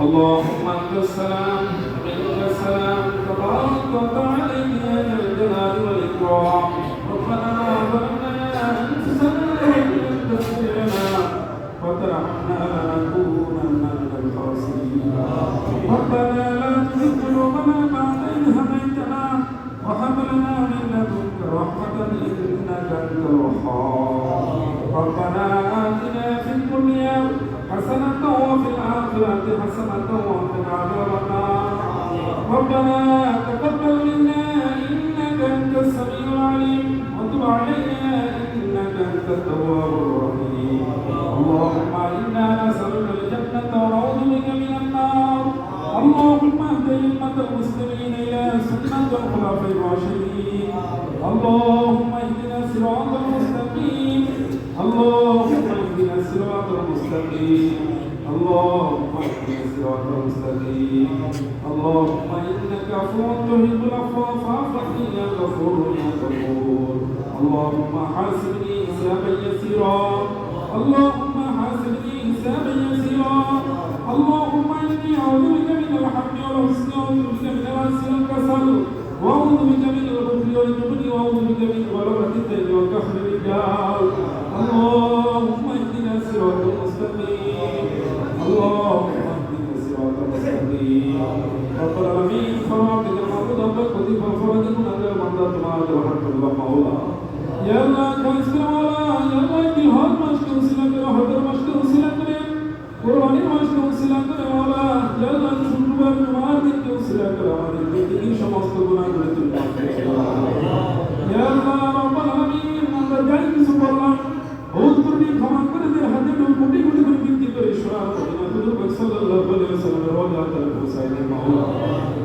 اللهم انت السلام ومنك السلام تبارك وتعالى ربنا لا تزغ قلوبنا بعد إذ هديتنا وهب لنا من لدنك رحمة إنك أنت الوهاب. ربنا آتنا في الدنيا حسنة وفي الآخرة حسنة وقنا عذاب ربنا تقبل منا إنك أنت السميع العليم وتب علينا إنك أنت التواب الرحيم. اللهم إنا نسألك الجنة النار اللهم اهد أمة المسلمين إلى سنة الخلفاء الراشدين اللهم اهدنا الصراط المستقيم. اللهم اهدنا الصراط المستقيم. اللهم اهدنا الصراط المستقيم اللهم انك عفو تحب العفو فاعف عني يا غفور يا غفور اللهم حاسبني حسابا يسيرا. اللهم حاسبني حسابا يسيرا. اللهم اني اعوذ بك من الحمد والحزن واعوذ بك من العسل والكسل واعوذ بك من البخل والجبن واعوذ بك من غلبة الدين وكفر الرجال اللهم اهدنا الصراط المستقيم দে মাওলা।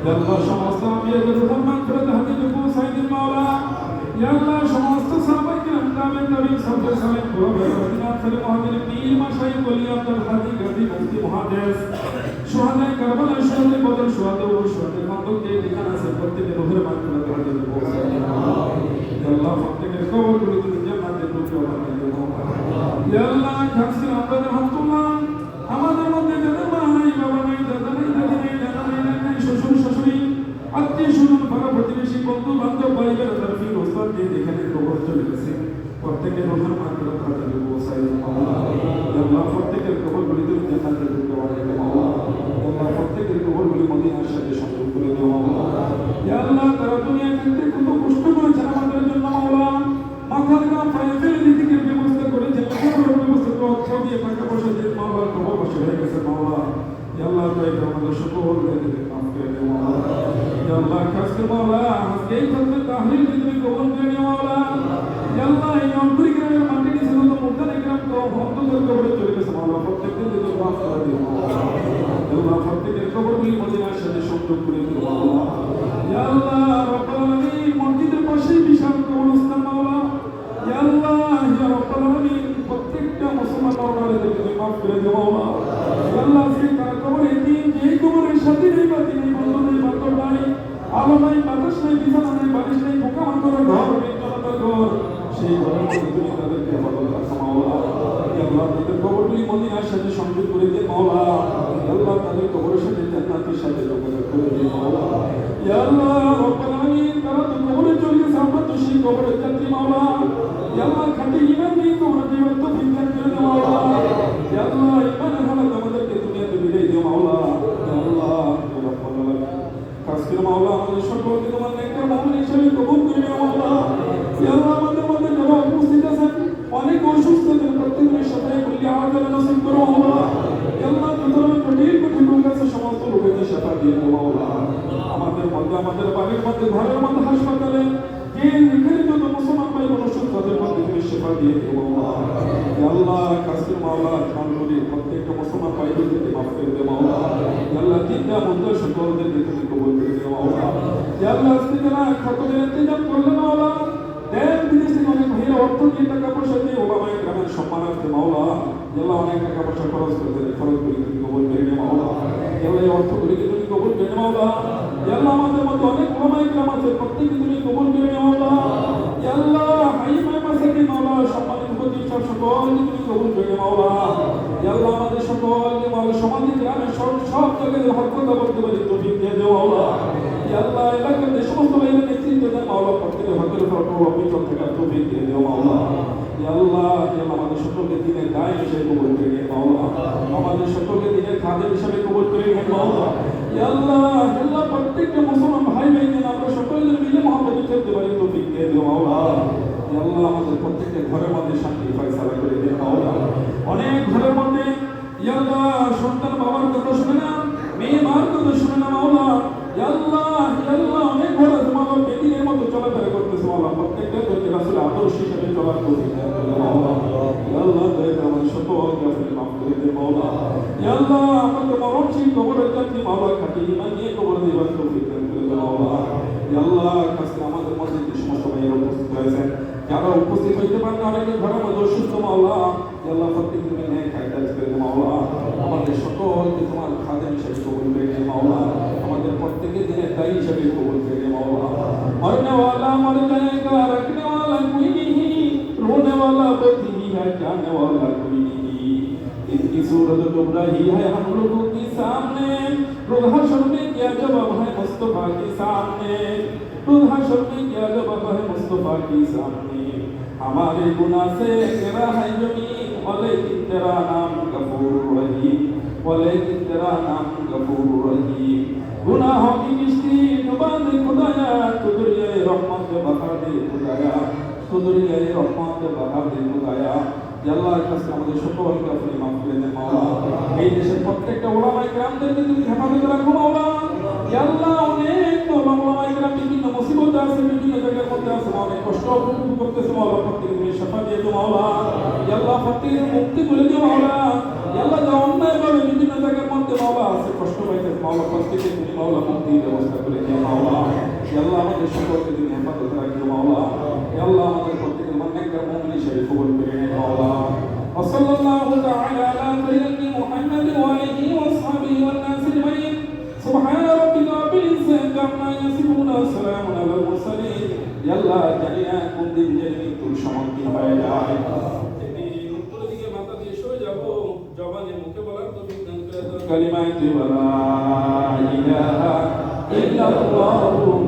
ইয়া আল্লাহ সমস্ত আম্বিয়াদের রহমান করে দে হাতে পৌঁছায় দে মাওলা। ইয়া আল্লাহ, সমস্ত সাহাবায়ে আমদামে নবী সাল্লাল্লাহু আলাইহি ওয়াসাল্লাম পুরো মদিনা থেকে মহাদিনের পীর মাশাই ওলি আব্দুল যখন তুললাম আমাদের মধ্যে যাদের মা নাই বাবা নাই দাদা নাই দাদি নাই দাদা নাই নানি নাই শ্বশুর শাশুড়ি আত্মীয় স্বজন পাড়া প্রতিবেশী বন্ধু বান্ধব ভাই বেড়াদার ফির ওস্তাদ যে যেখানে কবর চলে গেছে প্রত্যেকের রোহার মাত্রা তাদের পৌঁছাই আল্লাহ প্রত্যেকের কবরগুলি তুমি জান্নাতের টুকরো বানিয়ে দে মাওলা ইয়া আল্লাহ প্রত্যেকের কবরগুলি মদিনার সাথে সংযোগ করে দাও মাওলা ইয়া আল্লাহ, তারা দুনিয়া থাকতে কত কষ্ট করেছেন আমাদের জন্য মাওলা মাথার গাম পায়ে ফেলে নীতিকের ব্যবস্থা করেছেন কবরের ব্যবস্থা করে অর্থ দিয়ে টাকা পয়সা দিয়ে মাওলা কবর আল্লাহ সকল আল্লাহ আজকে খতমে তাহলিল তুমি কবুল করে নিও মাওলা ইয়া আল্লাহ এই অন্তরিক গ্রামের মাটি নিচে তো মুদ্রা গ্রাম তো ভক্তদের কবরে চলে প্রত্যেকদিন তুমি মাফ করে দিও আল্লাহ প্রত্যেকের কবরগুলি মদিনার সাথে সংযোগ করে দিও ইয়া আল্লাহ, রব্বুল আলামিন, মসজিদের পাশেই বিশাল কবরস্থান মাওলা ইয়া আল্লাহ ইয়া রব্বুল আলামিন প্রত্যেকটা মুসলমান মাওলারে তুমি মাফ করে দিও মাওলা ইয়া সেই ঘরের মধ্যে তুমি তাদেরকে হেফাজত রাখো মাওলা ইয়া আল্লাহ তাদের মদিনার সাথে সংযোগ করে দিয়ে মাওলা। আল্লাহ তাদের কবরের সাথে জান্নাতের সাথে যোগাযোগ করে দিয়ে মাওলা। ইয়া আল্লাহ, রব্বুল তারা তো কবরে চলে গেছে সেই কবরের যাত্রী, মাওলা। ইয়া আল্লাহ, খাঁটি ঈমান মধ্যে আমাদের বাড়ির মধ্যে, ঘরের মধ্যে হাসপাতালে, যে যেখানে যত মুসলমান ভাই অসুখ তাদের মধ্যে তুমি সেবা দিয়ে ইয়া আল্লাহ। কাসির মাওলা খানগুলি প্রত্যেকটা মুসলমান ভাই বোনকে মাফ করে দে মাওলা ইয়া আল্লাহ, তিনটা মন্দ সকলদেরকে তুমি কবুল করে ইয়া আল্লাহ। আজকে যারা খতমের ইন্তজাম করলেন মাওলা দেশ, বিদেশ থেকে অনেক ভাইরা অর্থ দিয়ে টাকা পয়সা সম্মানার্থে আল্লাহ আমাদের মধ্যে অনেক ওলামায়ে কেরাম আছে প্রত্যেককে তুমি কবুল করে নিও ইয়া আল্লাহ, হাই মাওলা সম্মানিত প্রতিষ্ঠা সকলকে তুমি কবুল করে নিও মাওলা আল্লাহ আমাদের সকলকে মাওলা সমাজে গ্রামে সব সব জায়গায় হক কথা বলতে পারি তৌফিক দিয়ে দেও ইয়া আল্লাহ এলাকার যে সমস্ত ভাইয়েরা নেতৃত্ব দেন মাওলা প্রত্যেকের হকের উপর অবিচল থাকার তৌফিক দিয়ে দেও আল্লাহ। আমাদের সকলকে দিনের দায় হিসেবে কবুল করে মাওলা আমাদের সকলকে দিনের খাদেম হিসেবে কবুল করে মাওলা ইয়া ইয়া আল্লাহ প্রত্যেকটা মুসলমান ভাই ভাইদের আমরা সকলে মিলে মহব্বত করতে পারি তৌফিক দিয়ে দিও মধ্যে শান্তি ফয়সালা করে মাওলা অনেক ঘরের মধ্যে ইয়া আল্লাহ সন্তান বাবার কথা শুনে না মেয়ে মার কথা শুনে না মাওলা ইয়া আল্লাহ অনেক ঘর বেদিনের মতো চলাফেরা করতেছে প্রত্যেকটা তোকে রাসূল আদর্শ দান করে ইয়া আমাদের সকলকে দিন ইয়া আল্লাহ আমাদের মরণশীল কবরের যাত্রী মাওলা খাটি ইমান নিয়ে কবর দিবার তৌফিক দান করে দিন মাওলা ইয়া আল্লাহ আজকে আমাদের মধ্যে যে সমস্ত ভাইয়েরা উপস্থিত হয়েছেন যারা উপস্থিত হইতে পারেন না অনেকে ঘরের মধ্যে অসুস্থ মাওলা ইয়া আল্লাহ প্রত্যেক দিনে নেক খাইতাজ করে দিন মাওলা আমাদের সকলকে তোমার খাদেম হিসেবে কবুল করে দিন মাওলা আমাদের প্রত্যেকের দিনের দায়ী হিসেবে কবুল করে দিন মাওলা मरने वाला मर जाएगा रखने वाला कोई नहीं रोने वाला बची है जाने वाला कोई नहीं इनकी सूरत डूब रही है हम लोगों के सामने। रोज में क्या जवाब है मुस्तफ़ा के सामने? रोज में क्या जवाब है मुस्तफ़ा के सामने? हमारे गुनाह से तेरा है ज़मीन लेकिन तेरा नाम गफूर रहीम लेकिन तेरा नाम गफूर रहीम। गुनाहों की किश्ती डुबा दे खुदाया तू रहमत बहा दे खुदाया तू रहमत बहा दे আল্লাহর কাছে আমাদের সকলকে আপনি মাফ করে দেন। এই দেশের প্রত্যেকটা ওলামাই গ্রামদেরকে তুমি হেফাজত রাখো মাওলা আল্লাহ অনেক ওলামাই গ্রাম বিভিন্ন মুসিবত আছে, বিভিন্ন জায়গার মধ্যে আছে অনেক কষ্ট ভোগ করতেছে মাওলা প্রত্যেকে তুমি শাফা দিয়ে দাও মাওলা আল্লাহ প্রত্যেকের মুক্তি করে দিও মাওলা আল্লাহ যা অন্যায় ভাবে বিভিন্ন জায়গার মধ্যে মাওলা আছে কষ্ট পাইতেছে মাওলা প্রত্যেকে তুমি মাওলা মুক্তির ব্যবস্থা করে দিও মাওলা আল্লাহ আমাদের সকলকে তুমি হেফাজত রাখিও মাওলা আল্লাহ আমাদের প্রত্যেকের মন্নেকর মুমিন হিসেবে কবুল সমাপ্তি হয়ে যায়। উত্তর দিকে মাথা দিয়ে সরে যাব। জবানে মুখে বলার তো বিজ্ঞান করে দাও। তুই বলা ইলাহা ইল্লাল্লাহু